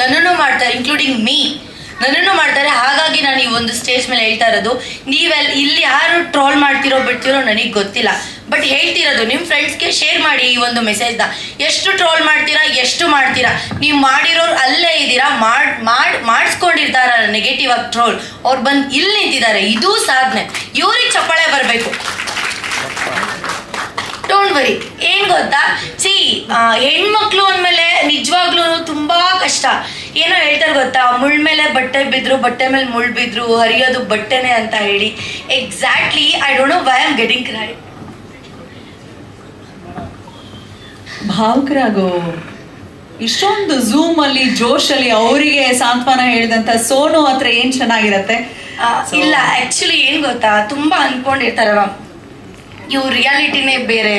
ನನ್ನನ್ನು ಮಾಡ್ತಾರೆ including me ನನ್ನನ್ನು ಮಾಡ್ತಾರೆ. ಹಾಗಾಗಿ ನಾನು ಈ ಒಂದು ಸ್ಟೇಜ್ ಮೇಲೆ ಹೇಳ್ತಾ ಇರೋದು. ನೀವೆಲ್ಲ ಇಲ್ಲಿ ಯಾರು ಟ್ರೋಲ್ ಮಾಡ್ತಿರೋ ಬಿಡ್ತಿರೋ ನನಗೆ ಗೊತ್ತಿಲ್ಲ. ಬಟ್ ಹೇಳ್ತಿರೋದು ನಿಮ್ಮ ಫ್ರೆಂಡ್ಸ್ಗೆ ಶೇರ್ ಮಾಡಿ ಈ ಒಂದು ಮೆಸೇಜ್ನ ಎಷ್ಟು ಟ್ರೋಲ್ ಮಾಡ್ತೀರಾ, ಎಷ್ಟು ಮಾಡ್ತೀರಾ? ನೀವು ಮಾಡಿರೋರು ಅಲ್ಲೇ ಇದ್ದೀರಾ, ಮಾಡಿ ಮಾಡಿ, ಮಾಡಿಸ್ಕೊಂಡಿರ್ತಾರ ನೆಗೆಟಿವ್ ಆಗಿ ಟ್ರೋಲ್ ಅವ್ರು ಬಂದು ಇಲ್ಲಿ ನಿಂತಿದ್ದಾರೆ. ಇದು ಸಾಧನೆ. ಇವ್ರಿಗೆ ಚಪ್ಪಾಳೆ ಬರಬೇಕು. ಡೋಂಟ್ ವರಿ ಏನ್ ಗೊತ್ತಾ? ಸಿ ಹೆಣ್ಮಕ್ಳು ಅಂದಮೇಲೆ ನಿಜವಾಗ್ಲೂ ಏನೋ ಹೇಳ್ತಾರೆ ಗೊತ್ತಾ? ಮುಳ್ ಮೇಲೆ ಬಟ್ಟೆ ಬಿದ್ರು ಬಟ್ಟೆ ಮೇಲೆ ಮುಳ್ ಬಿದ್ರು ಹರಿಯೋದು ಬಟ್ಟೆನೆ ಅಂತ ಹೇಳಿ. Exactly I don't know why am getting cry ಭಾವುಕರಾಗೋ ಇಷ್ಟೊಂದು ಝೂಮ್ ಅಲ್ಲಿ ಜೋಶ್ ಅಲ್ಲಿ ಅವರಿಗೆ ಸಾಂತ್ವನ ಹೇಳಿದಂತ ಸೋನು ಹತ್ರ ಏನ್ ಚೆನ್ನಾಗಿರತ್ತೆ? ಇಲ್ಲ ಆಕ್ಚುಲಿ ಏನ್ ಗೊತ್ತಾ? ತುಂಬಾ ಅನ್ಕೊಂಡಿರ್ತಾರವ ಇವ್ ರಿಯಾಲಿಟಿನೇ ಬೇರೆ.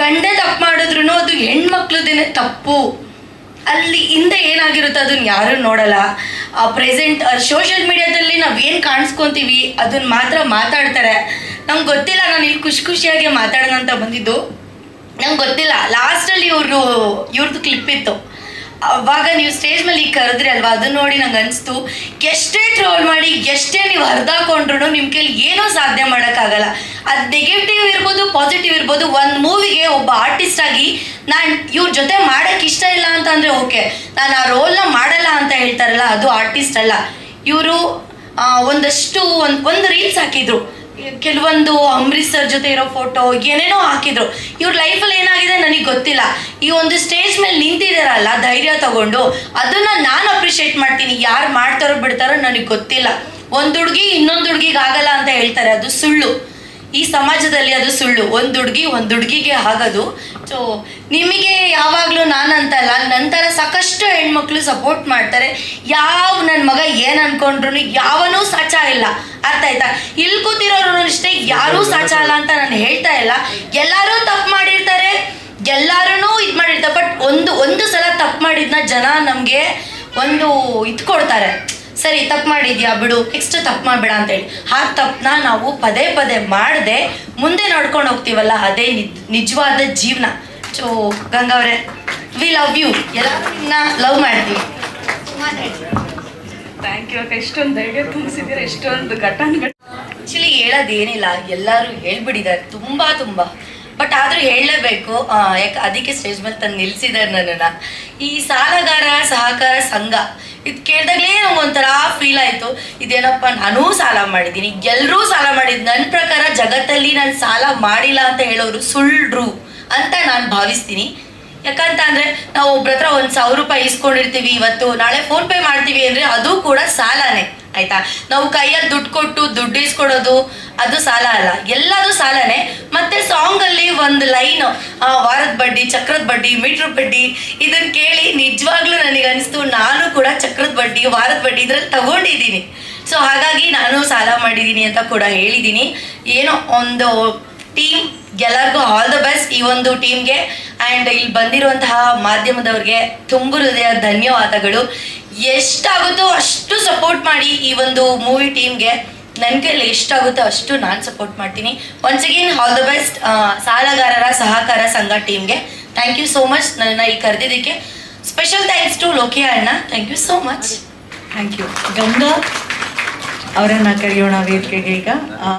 ಗಂಡೆ ತಪ್ಪು ಮಾಡಿದ್ರು ಅದು ಹೆಣ್ಮಕ್ಳದೇನೆ ತಪ್ಪು. ಅಲ್ಲಿ ಹಿಂದೆ ಏನಾಗಿರುತ್ತೆ ಅದನ್ನ ಯಾರು ನೋಡಲ್ಲ. ಪ್ರೆಸೆಂಟ್ ಸೋಷಿಯಲ್ ಮೀಡಿಯಾದಲ್ಲಿ ನಾವು ಏನು ಕಾಣಿಸ್ಕೊಂತೀವಿ ಅದನ್ನ ಮಾತ್ರ ಮಾತಾಡ್ತಾರೆ. ನಮ್ಗೆ ಗೊತ್ತಿಲ್ಲ ನಾನು ಇಲ್ಲಿ ಖುಷಿ ಖುಷಿಯಾಗಿ ಮಾತಾಡೋಣ ಅಂತ ಬಂದಿದ್ದು. ನಂಗೆ ಗೊತ್ತಿಲ್ಲ. ಲಾಸ್ಟಲ್ಲಿ ಇವರು ಇವ್ರದ್ದು ಕ್ಲಿಪ್ ಇತ್ತು. ಅವಾಗ ನೀವು ಸ್ಟೇಜ್ ಮೇಲೆ ಈಗ ಕರೆದ್ರಿ ಅಲ್ವಾ? ಅದನ್ನ ನೋಡಿ ನಂಗೆ ಅನಿಸ್ತು. ಎಷ್ಟೇ ಟ್ರೋಲ್ ಮಾಡಿ, ಎಷ್ಟೇ ನೀವು ಹರಿದಾಕೊಂಡ್ರು ನಿಮ್ಮ ಕೈಲಿ ಏನೂ ಸಾಧನೆ ಮಾಡೋಕ್ಕಾಗಲ್ಲ. ಅದು ನೆಗೆಟಿವ್ ಇರ್ಬೋದು ಪಾಸಿಟಿವ್ ಇರ್ಬೋದು, ಒಂದು ಮೂವಿಗೆ ಒಬ್ಬ ಆರ್ಟಿಸ್ಟ್ ಆಗಿ ನಾನು ಇವ್ರ ಜೊತೆ ಮಾಡೋಕ್ಕೆ ಇಷ್ಟ ಇಲ್ಲ ಅಂತ ಅಂದರೆ ಓಕೆ ನಾನು ಆ ರೋಲ್ನ ಮಾಡಲ್ಲ ಅಂತ ಹೇಳ್ತಾರಲ್ಲ, ಅದು ಆರ್ಟಿಸ್ಟ್ ಅಲ್ಲ. ಇವರು ಒಂದಷ್ಟು, ಒಂದು ಒಂದು ರೀಲ್ಸ್ ಹಾಕಿದ್ರು. ಕೆಲವೊಂದು ಅಂಬರೀಶ್ ಸರ್ ಜೊತೆ ಇರೋ ಫೋಟೋ ಏನೇನೋ ಹಾಕಿದ್ರು. ಇವ್ರ ಲೈಫಲ್ಲಿ ಏನಾಗಿದೆ ನನಗೆ ಗೊತ್ತಿಲ್ಲ. ಈ ಒಂದು ಸ್ಟೇಜ್ ಮೇಲೆ ನಿಂತಿದಾರಲ್ಲ, ಧೈರ್ಯ ತಗೊಂಡು, ಅದನ್ನ ನಾನು ಅಪ್ರಿಷಿಯೇಟ್ ಮಾಡ್ತೀನಿ. ಯಾರು ಮಾಡ್ತಾರೋ ಬಿಡ್ತಾರೋ ನನಗೆ ಗೊತ್ತಿಲ್ಲ. ಒಂದು ಹುಡುಗಿ ಇನ್ನೊಂದು ಹುಡುಗಿಗೆ ಆಗಲ್ಲ ಅಂತ ಹೇಳ್ತಾರೆ, ಅದು ಸುಳ್ಳು. ಈ ಸಮಾಜದಲ್ಲಿ ಅದು ಸುಳ್ಳು. ಒಂದು ಹುಡುಗಿ ಒಂದು ಹುಡುಗಿಗೆ ಆಗೋದು. ಸೊ ನಿಮಗೆ ಯಾವಾಗಲೂ ನಾನಂತಲ್ಲ, ನಂತರ ಸಾಕಷ್ಟು ಹೆಣ್ಮಕ್ಳು ಸಪೋರ್ಟ್ ಮಾಡ್ತಾರೆ. ಯಾವ ನನ್ನ ಮಗ ಏನು ಅನ್ಕೊಂಡ್ರು ಯಾವನೂ ಸಾಚ ಇಲ್ಲ. ಅರ್ಥ ಆಯ್ತಾ? ಇಲ್ಲಿ ಕೂತಿರೋರು ಅಷ್ಟೇ ಯಾರೂ ಸಾಚ ಅಲ್ಲ ಅಂತ ನಾನು ಹೇಳ್ತಾ ಇಲ್ಲ. ಎಲ್ಲರೂ ತಪ್ಪು ಮಾಡಿರ್ತಾರೆ. ಎಲ್ಲರೂ ಇದು ಮಾಡಿರ್ತಾರೆ. ಬಟ್ ಒಂದು ಒಂದು ಸಲ ತಪ್ಪು ಮಾಡಿದ್ನ ಜನ ನಮಗೆ ಒಂದು ಇದು ಕೊಡ್ತಾರೆ ಸರಿ ತಪ್ಪು ಮಾಡಿದ್ಯಾ ಬಿಡು ನೆಕ್ಸ್ಟ್ ತಪ್ಪು ಮಾಡಬೇಡ ಅಂತೇಳಿ. ಆ ತಪ್ಪನ್ನ ನಾವು ಪದೇ ಪದೇ ಮಾಡದೆ ಮುಂದೆ ನೋಡ್ಕೊಂಡು ಹೋಗ್ತೀವಲ್ಲ ಅದೇ ನಿಜ್ ನಿಜವಾದ ಜೀವನ. ಸೊ ಗಂಗಾವ್ರೆ ವಿ ಲವ್ ಯು ಎಲ್ಲರನ್ನ ನಿಮ್ಮನ್ನ ಲವ್ ಮಾಡ್ತೀವಿ. ಥ್ಯಾಂಕ್ ಯು ಎಷ್ಟೊಂದು ಧೈರ್ಯ ತುಂಬಿಸಿದ್ದೀರಾ ಎಷ್ಟೊಂದು ಘಟನೆಗಳು ಆಕ್ಚುಲಿ ಹೇಳೋದೇನಿಲ್ಲ ಎಲ್ಲರೂ ಹೇಳ್ಬಿಟ್ಟಿದ್ದಾರೆ ತುಂಬ ತುಂಬ. ಬಟ್ ಆದರೂ ಹೇಳಲೇಬೇಕು ಯಾಕೆ ಅದಕ್ಕೆ ಸ್ಟೇಜ್ ಮೇಲೆ ತಂದು ನಿಲ್ಲಿಸಿದ್ದಾರೆ ನನ್ನನ್ನು. ಈ ಸಾಲಗಾರ ಸಹಕಾರ ಸಂಘ ಇದು ಕೇಳಿದಾಗಲೇ ಒಂಥರ ಫೀಲ್ ಆಯ್ತು. ಇದೇನಪ್ಪ, ನಾನೂ ಸಾಲ ಮಾಡಿದ್ದೀನಿ. ಎಲ್ಲರೂ ಸಾಲ ಮಾಡಿದ್ ನನ್ನ ಪ್ರಕಾರ ಜಗತ್ತಲ್ಲಿ ನಾನು ಸಾಲ ಮಾಡಿಲ್ಲ ಅಂತ ಹೇಳೋರು ಸುಳ್ಳು ಅಂತ ನಾನು ಭಾವಿಸ್ತೀನಿ. ಯಾಕಂತ ಅಂದ್ರೆ ನಾವು ಒಬ್ರ ಹತ್ರ ಒಂದ್ ಸಾವಿರ ರೂಪಾಯಿ ಇಸ್ಕೊಂಡಿರ್ತೀವಿ ಇವತ್ತು, ನಾಳೆ ಫೋನ್ ಪೇ ಮಾಡ್ತೀವಿ ಅಂದ್ರೆ ಅದು ಕೂಡ ಸಾಲನೇ, ಆಯ್ತಾ? ನಾವು ಕೈಯಲ್ಲಿ ದುಡ್ಡು ಕೊಟ್ಟು ದುಡ್ಡು ಇಸ್ಕೊಡೋದು ಅದು ಸಾಲ ಅಲ್ಲ. ಎಲ್ಲದೂ ಸಾಲನೇ. ಒಂದು ಲೈನ್ ವಾರದ ಬಡ್ಡಿ, ಚಕ್ರದ ಬಡ್ಡಿ, ಮೀಟರ್ ಬಡ್ಡಿ ಇದನ್ನ ಕೇಳಿ ನಿಜವಾಗ್ಲೂ ನನಗೆ ಅನಿಸ್ತು ನಾನು ಕೂಡ ಚಕ್ರದ ಬಡ್ಡಿ, ವಾರದ ಬಡ್ಡಿ ಇದ್ರಲ್ಲಿ ತಗೊಂಡಿದ್ದೀನಿ. ಸೊ ಹಾಗಾಗಿ ನಾನು ಸಾಲ ಮಾಡಿದ್ದೀನಿ ಅಂತ ಕೂಡ ಹೇಳಿದ್ದೀನಿ. ಏನೋ ಒಂದು ಟೀಮ್ ಎಲ್ಲರಿಗೂ ಆಲ್ ದ ಬೆಸ್ಟ್ ಈ ಒಂದು ಟೀಮ್ಗೆ ಆ್ಯಂಡ್ ಇಲ್ಲಿ ಬಂದಿರುವಂತಹ ಮಾಧ್ಯಮದವ್ರಿಗೆ ತುಂಬ ಹೃದಯ ಧನ್ಯವಾದಗಳು. ಎಷ್ಟಾಗುತ್ತೋ ಅಷ್ಟು ಸಪೋರ್ಟ್ ಮಾಡಿ ಈ ಒಂದು ಮೂವಿ ಟೀಮ್ಗೆ ನನ್ನ ಕೈಲಿ ಎಷ್ಟಾಗುತ್ತೋ ಅಷ್ಟು ನಾನು ಸಪೋರ್ಟ್ ಮಾಡ್ತೀನಿ. Once again all the best ಸಾಲಗಾರರ ಸಹಕಾರ ಸಂಘ ಟೀಮ್ಗೆ ಥ್ಯಾಂಕ್ ಯು ಸೋ ಮಚ್ ನನ್ನ ಈ ಕರೆದಿದ್ದಕ್ಕೆ. ಸ್ಪೆಷಲ್ ಥ್ಯಾಂಕ್ಸ್ ಟು ಲೋಕಿಯ ಅಣ್ಣ. Thank you so much thank you Ganga, ಅವರನ್ನು ಕರೆಯೋಣ ವೇದಿಕೆಗೆ ಈಗ.